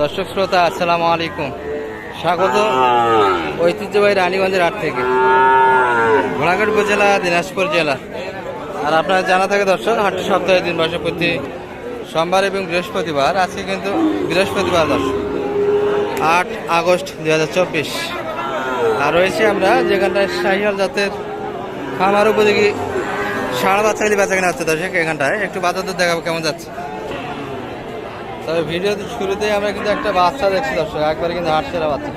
দর্শক শ্রোতা আসসালামু আলাইকুম। স্বাগত ঐতিহ্যবাহী রানীগঞ্জের হাট থেকে। ঘোড়াঘাট উপজেলা দিনাজপুর জেলা। আর আপনার জানা থাকে দর্শক হাটটি সপ্তাহে দিন বসে প্রতি সোমবার এবং বৃহস্পতিবার আজকে কিন্তু বৃহস্পতিবার দর্শক। আট আগস্ট দু হাজার চব্বিশ। আর রয়েছে আমরা যেখানটায় শাহিয়াল জাতের খামার উপযোগী সাড়া বাচ্চা যদি বেচা কেনা হচ্ছে দর্শক এখানটায়। একটু বাজার দর দেখাবো কেমন যাচ্ছে। তবে ভিডিও শুরুতেই আমরা কিন্তু একটা বাচ্চা দেখছি দর্শক একবারে কিন্তু হাট সেরা বাচ্চা।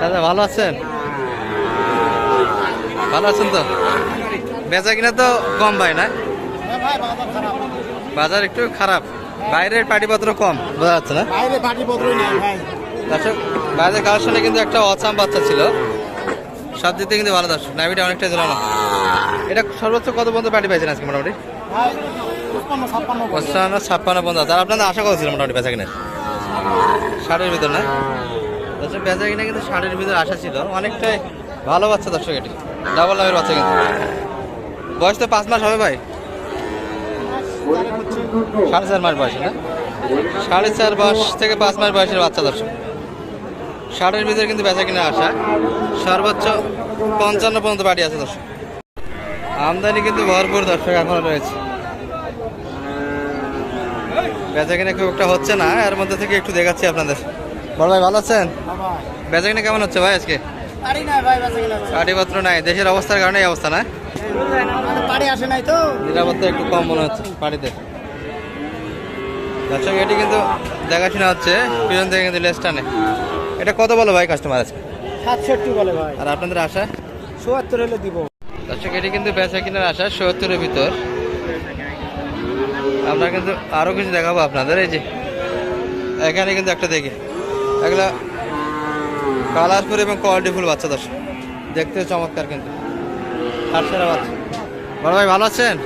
দাদা ভালো আছেন? ভালো আছেন তো? বেচা কিনা তো কম ভাই না? বাজার একটু খারাপ। বাইরের পাটিপত্র কম। বোঝা যাচ্ছে না? দর্শক বাইরের কালেকশনে কিন্তু একটা অচাম বাচ্চা ছিল। সব থেকে কিন্তু ভালো দর্শক। নামিটা অনেকটা ঝুলানো। এটা সর্বোচ্চ কত পর্যন্ত পাটি পাইছেন আজকে মোটামুটি? পঞ্চান্ন ছাপ্পান্ন আর আপনাদের আশা মোটামুটি বেচা ষাটের ভিতর না? বেচা কিনে কিন্তু ষাটের ছিল। অনেকটাই ভালো বাচ্চা দর্শক এটি। ডাবল বাচ্চা কিন্তু। বয়স তো পাঁচ মাস হবে ভাই। সাড়ে চার মাস বয়স না? সাড়ে চার মাস থেকে পাঁচ মাস বয়সের বাচ্চা দর্শক। ষাটের ভিতরে কিন্তু বেচা কিনে আসা সর্বোচ্চ পঞ্চান্ন পর্যন্ত বাড়ি আছে দর্শক। আমদানি কিন্তু ভরপুর দর্শক এখনও রয়েছে। বেচা কিনে খুব একটা হচ্ছে না এর মধ্যে থেকে একটু দেখাচ্ছি আপনাদের। বড় ভাই ভালো আছেন। বেচা কিনে কেমন হচ্ছে ভাই আজকে? পারি নাই। নাই। দেশের অবস্থার কারণে এই অবস্থা না? পাড়ি আসে নাই তো। নিরাপত্তা একটু কম মনে হচ্ছে বাড়িতে। দর্শক এটি কিন্তু দেখাশোনা হচ্ছে পিছন থেকে কিন্তু লেস টানে। এটা কত বলো ভাই কাস্টমার আছে সাতষট্টি বলে ভাই। আর আপনাদের আশা? চুয়াত্তর হলে দিব। দর্শক এটি কিন্তু বেচা কিনার আশা সত্তরের ভিতর। আমরা কিন্তু আরও কিছু দেখাবো আপনাদের এই যে। এখানে কিন্তু একটা দেখি। এগুলা কালারফুল এবং কোয়ালিটিফুল বাচ্চা দর্শক। দেখতে চমৎকার কিন্তু। সাতশোরা বাচ্চা। বড় ভাই ভালো আছেন?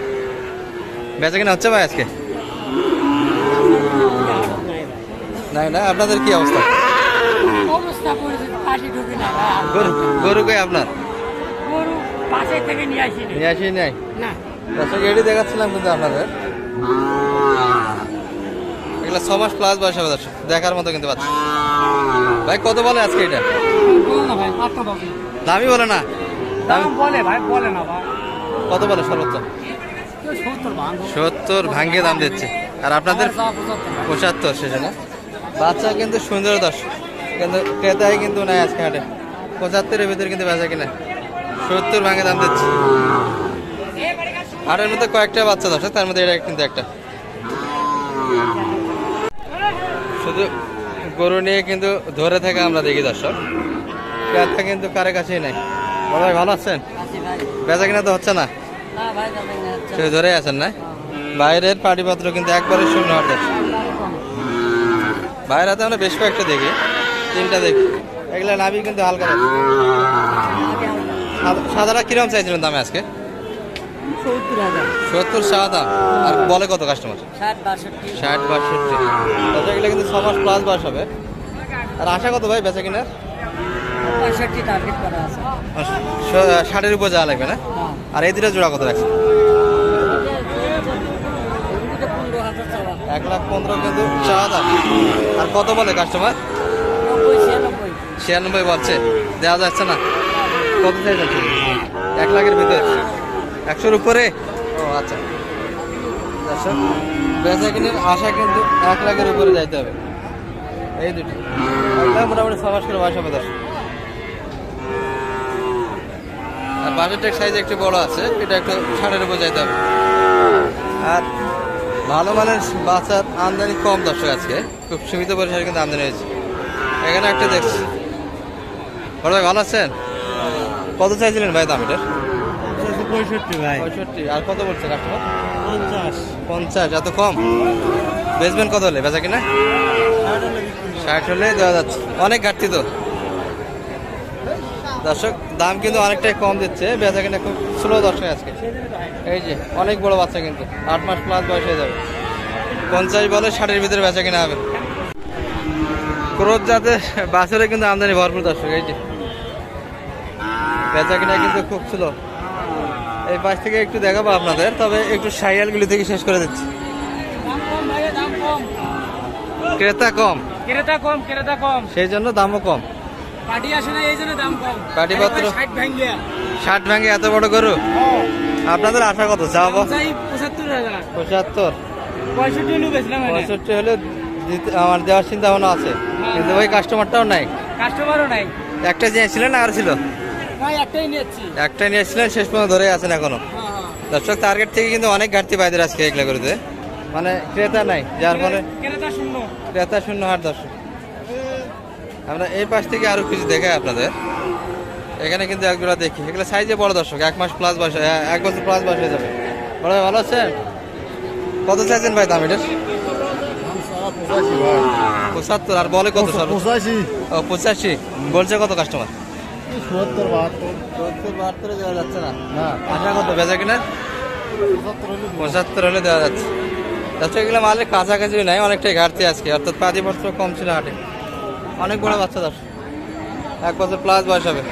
বেচা কিনা হচ্ছে ভাই আজকে? নাই না আপনাদের কি অবস্থা? গরু কই আপনার? নিয়ে আসি নাই? দর্শক এটি দেখাচ্ছিলাম কিন্তু আপনাদের। এগুলো ছ মাস প্লাস বয়স হবে দর্শক দেখার মতো কিন্তু বাচ্চা। ভাই কত বলে আজকে এটা? দামি বলে না? দাম বলে ভাই বলে না ভাই। কত বলে সর্বোচ্চ? সত্তর ভাঙ। ভাঙ্গে দাম দিচ্ছে। আর আপনাদের? পঁচাত্তর। শেষে না বাচ্চা কিন্তু সুন্দর দর্শক। কিন্তু ক্রেতাই কিন্তু নাই আজকে হাটে। পঁচাত্তরের ভিতরে কিন্তু বেচা কিনা। সত্তর ভাঙ্গে দাম দিচ্ছে। হাটের মধ্যে কয়েকটা বাচ্চা দর্শক তার মধ্যে এটা কিন্তু একটা। শুধু গরু নিয়ে কিন্তু ধরে থেকে আমরা দেখি দর্শক। ক্রেতা কিন্তু কারে কাছেই নাই। বড় ভাই ভালো আছেন? বেচা কিনা তো হচ্ছে না? শুধু ধরে আছেন না? বাইরের পাটিপত্র কিন্তু একবারে শূন্য হাতে বাইরে হাতে আমরা বেশ কয়েকটা দেখি। তিনটা দেখি। এগুলা নাবি কিন্তু হালকা। সাদাটা কিরম চাইছিলেন দামে আজকে? সত্তর হাজার। সত্তর আর বলে কত কাস্টমার ষাট বাষট্টি। ষাট বাষট্টি। এগুলো কিন্তু ছ মাস প্লাস বয়স হবে। আর আশা কত ভাই বেচা কিনার? পঁয়ষট্টি টার্গেট করা আছে। ষাটের উপর যাওয়া লাগবে না? হ্যাঁ। আর এই দুটো জোড়া কত রাখছে এক লাখ পনেরো কিন্তু চাওয়া দাম আর কত বলে কাস্টমার ছিয়ানব্বই। বলছে। দেওয়া যাচ্ছে না। কত চাইছেন ঠিক? এক লাখের ভিতরে। একশোর উপরে? ও আচ্ছা। দর্শক, বেচা কিনের আশা কিন্তু এক লাখের উপরে যাইতে হবে। এই দুটি। মোটামুটি ছ মাস করে বয়স হবে, দর্শক। আর বাজেটের সাইজ একটু বড় আছে, এটা একটু ষাটের উপর যাইতে হবে। আর ভালো মানের বাচ্চার আমদানি কম, দর্শক, আজকে। খুব সীমিত পরিসরে কিন্তু আমদানি হয়েছে। এখানে একটা দেখছি। ভাই, ভালো আছেন? কত চাইছিলেন ভাই দাম এটার? পঁয়ষট্টি ভাই। পঁয়ষট্টি। আর কত বলছে কাস্টমার পঞ্চাশ। পঞ্চাশ এত কম? বেচবেন কত হলে? বেচা কিনা? ষাট হলে দেওয়া যাচ্ছে। অনেক ঘাটতি তো। দর্শক দাম কিন্তু অনেকটাই কম দিচ্ছে। বেচা কিনা খুব স্লো দর্শক আজকে। এই যে অনেক বড় বাচ্চা কিন্তু। আট মাস প্লাস বয়স হয়ে যাবে। পঞ্চাশ বলে ষাটের ভিতরে বেচা কিনা হবে। ক্রোধ যাতে বাছরে কিন্তু আমদানি ভরপুর দর্শক এই যে। বেচা কিনা কিন্তু খুব ছিল এই পাশ থেকে একটু দেখাবো আপনাদের তবে একটু সাইয়ালগুলি থেকে শেষ করে দিচ্ছি। ক্রেতা কম। ক্রেতা কম ক্রেতা কম। সেই জন্য দামও কম। পাটি আসে না এই জন্য দাম কম। পাটিপত্র? ষাট ভাঙ্গে ষাট ভাঙে এত বড় গরু? আপনাদের আশা কত? চাই পঁচাত্তর হাজার। পঁচাত্তর। পঁয়ষট্টি হলেও বেচলাম পঁয়ষট্টি হলে আমার দেওয়ার চিন্তা ভাবনা আছে কিন্তু ওই কাস্টমারটাও নাই। কাস্টমারও নাই। একটা নিয়েছিলেন আর ছিল? একটাই একটা নিয়েছিলেন শেষ পর্যন্ত ধরে আছেন এখনও। দর্শক টার্গেট থেকে কিন্তু অনেক ঘাটতি পাইদের আজকে এগুলা করতে। মানে ক্রেতা নাই যার ফলে ক্রেতা শূন্য। ক্রেতা শূন্য হাট দর্শক। আমরা এই পাশ থেকে আরও কিছু দেখাই আপনাদের। এখানে কিন্তু একজোড়া দেখি। এগুলো সাইজে বড় দর্শক এক মাস প্লাস বয়স এক বছর প্লাস বয়স হয়ে যাবে। বড় ভাই ভালো আছেন? কত চাইছেন ভাই দাম এটার? পঁচাত্তর আর বলে কত পঁচাশি। ও পঁচাশি। বলছে কত কাস্টমার বাহাত্তর। বাহাত্তরে দেওয়া যাচ্ছে না? না। আশা কত? বেচা কিনা? পঁচাত্তর হলে দেওয়া যাচ্ছে। যাচ্ছে এগুলো মালের কাছাকাছি নাই অনেকটাই ঘাটতি আজকে। অর্থাৎ পাতিপত্র কম ছিল হাটে। অনেক বড় বাচ্চা দশ। এক বছর প্লাস বয়স হবে।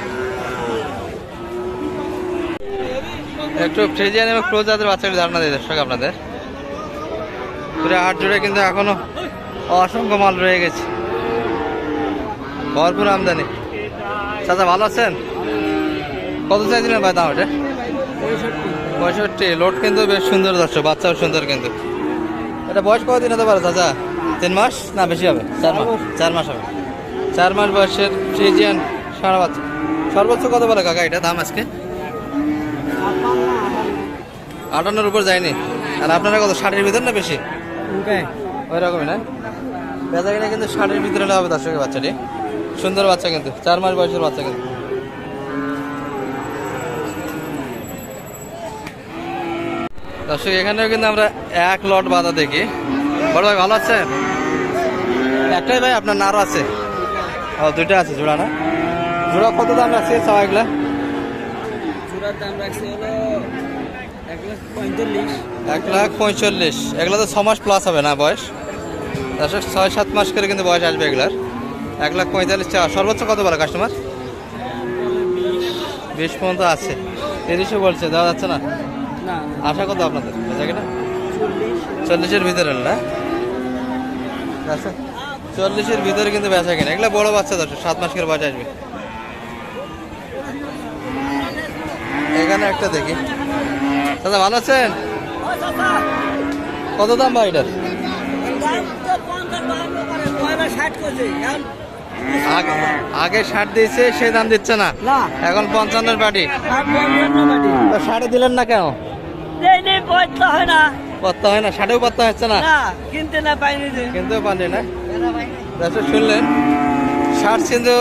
একটু ফ্রিজিয়ান এবং ক্লোজ জাতের বাচ্চাগুলি ধারণা দিই দর্শক আপনাদের। পুরো হাট জুড়ে কিন্তু এখনও অসংখ্য মাল রয়ে গেছে। ভরপুর আমদানি। চাচা ভালো আছেন? কত চাইছিলেন ভাই দাম ওটা পঁয়ষট্টি। লোড কিন্তু বেশ সুন্দর দর্শক বাচ্চাও সুন্দর কিন্তু। এটা বয়স কতদিন হতে পারে চাচা? তিন মাস না বেশি হবে? চার মাস। চার মাস হবে। চার মাস বয়সের ফ্রিজিয়ান সারা বাচ্চা। সর্বোচ্চ কত বলে কাকা এটা দাম আজকে? আটান্নর উপর যায়নি। আর আপনারা কত ষাটের ভিতর না বেশি? ওই রকমই না? বেচা কিনা কিন্তু ষাটের ভিতরে হবে দর্শকের বাচ্চাটি। সুন্দর বাচ্চা কিন্তু চার মাস বয়সের বাচ্চা কিন্তু। দর্শক এখানেও কিন্তু আমরা এক লট বাঁধা দেখি। বড় ভাই ভালো আছেন? একটাই ভাই আপনার নারও আছে? ও দুইটা আছে জোড়া না? জোড়া কত দাম আছে চাওয়া এগুলা? চূড়ার দাম রাখছে হলো এক লাখ পঁয়তাল্লিশ। এক লাখ পঁয়তাল্লিশ। এগুলো তো ছ মাস প্লাস হবে না বয়স। দর্শক ছয় সাত মাস করে কিন্তু বয়স আসবে এগুলার। এক লাখ পঁয়তাল্লিশ চাওয়া সর্বোচ্চ কত বলে কাস্টমার বিশ পর্যন্ত আছে। তিরিশও বলছে দেওয়া যাচ্ছে না? আশা কত আপনাদের? কিনা চল্লিশ চল্লিশের ভিতরে না? আচ্ছা চল্লিশের ভিতরে কিন্তু বেচা কিনা। এগুলো বড় বাচ্চা দশ সাত মাস করে বয়স আসবে। এখানে একটা দেখি। দাদা ভালো আছেন? কত দাম ভাই এটার? আগে আগে ষাট দিয়েছে সে দাম দিচ্ছে না। এখন পঞ্চান্নের পার্টি ষাটে দিলেন না কেন? হয় না। পত্তা হয় না ষাটেও পত্তা হচ্ছে না? না কিনতে না পাইনি যে। কিন্তু পানি না? দর্শক শুনলেন? ষাট কিন্তু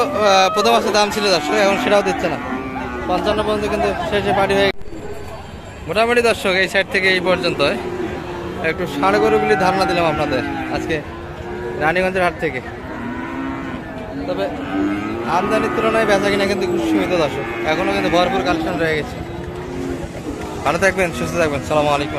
প্রথম মাসে দাম ছিল দর্শক এখন সেটাও দিচ্ছে না। পঞ্চান্ন পর্যন্ত কিন্তু শেষে হয়ে মোটামুটি দর্শক এই সাইড থেকে এই পর্যন্ত একটু ষাড় গরুগুলি ধারণা দিলাম আপনাদের আজকে রানীগঞ্জের হাট থেকে। তবে আমদানির তুলনায় বেচা কিনা কিন্তু সীমিত দর্শক। এখনও কিন্তু ভরপুর কালেকশন রয়ে গেছে। ভালো থাকবেন, সুস্থ থাকবেন। সালামু আলাইকুম